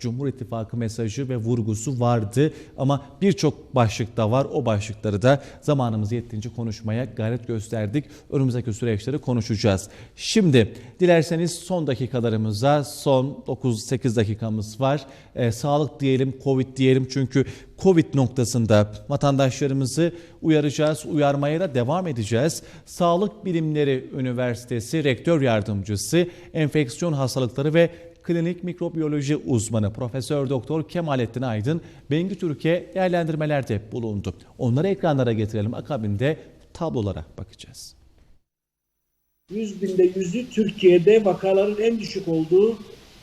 Cumhur İttifakı mesajı ve vurgusu vardı ama birçok başlık da var. O başlıkları da zamanımız yettiğince konuşmaya gayret gösterdik. Önümüzdeki süreçleri konuşacağız. Şimdi dilerseniz son dakikalarımıza son 9-8 dakikamız var. Ee, sağlık diyelim, Covid diyelim çünkü Covid noktasında vatandaşlarımızı uyaracağız, uyarmaya da devam edeceğiz. Sağlık Bilimleri Üniversitesi Rektör Yardımcısı, Enfeksiyon Hastalıkları ve Klinik Mikrobiyoloji uzmanı Profesör Doktor Kemalettin Aydın Bengü Türkiye değerlendirmelerde bulundu. Onları ekranlara getirelim. Akabinde tablolara bakacağız. 100 binde yüzü Türkiye'de vakaların en düşük olduğu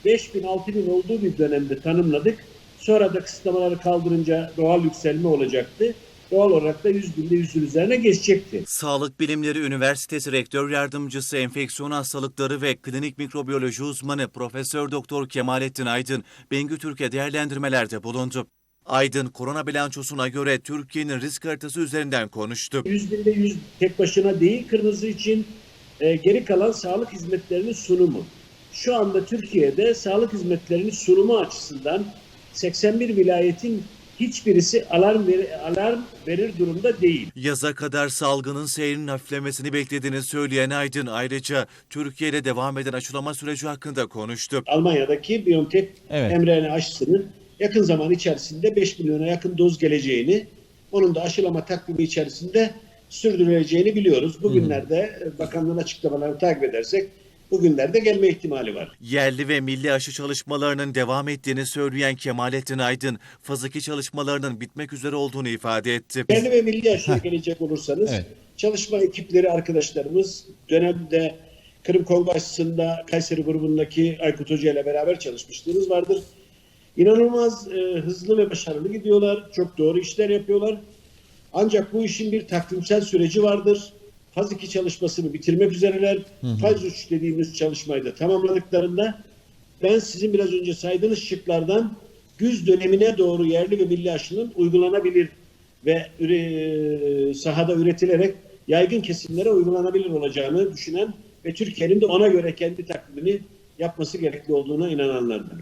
5 bin 6 bin olduğu bir dönemde tanımladık. Sonra da kısıtlamaları kaldırınca doğal yükselme olacaktı. Doğal olarak da 100 binde yüzün üzerine geçecekti. Sağlık Bilimleri Üniversitesi Rektör Yardımcısı Enfeksiyon Hastalıkları ve Klinik Mikrobiyoloji uzmanı Profesör Doktor Kemalettin Aydın Bengü Türkiye değerlendirmelerde bulundu. Aydın korona bilançosuna göre Türkiye'nin risk haritası üzerinden konuştu. 100 binde 100 tek başına değil kırmızı için e, geri kalan sağlık hizmetlerinin sunumu. Şu anda Türkiye'de sağlık hizmetlerinin sunumu açısından 81 vilayetin hiçbirisi alarm, ver- alarm verir durumda değil. Yaza kadar salgının seyrinin hafiflemesini beklediğini söyleyen Aydın ayrıca Türkiye ile devam eden aşılama süreci hakkında konuştu. Almanya'daki BioNTech Evet. mRNA aşısının yakın zaman içerisinde 5 milyona yakın doz geleceğini, onun da aşılama takvimi içerisinde sürdürüleceğini biliyoruz. Bugünlerde e, bakanlığın açıklamalarını takip edersek bugünlerde gelme ihtimali var. Yerli ve milli aşı çalışmalarının devam ettiğini söyleyen Kemalettin Aydın, faz 2 çalışmalarının bitmek üzere olduğunu ifade etti. Yerli ve milli aşıya gelecek olursanız Evet. çalışma ekipleri arkadaşlarımız dönemde Kırım Kongo aşısında Kayseri grubundaki Aykut Hoca ile beraber çalışmışlığımız vardır. İnanılmaz e, hızlı ve başarılı gidiyorlar. Çok doğru işler yapıyorlar. Ancak bu işin bir takvimsel süreci vardır. Faz 2 çalışmasını bitirmek üzereler. Faz 3 dediğimiz çalışmayı da tamamladıklarında ben sizin biraz önce saydığınız şıklardan güz dönemine doğru yerli ve milli aşının uygulanabilir ve üre- sahada üretilerek yaygın kesimlere uygulanabilir olacağını düşünen ve Türkiye'nin de ona göre kendi takvimini yapması gerekli olduğuna inananlardan.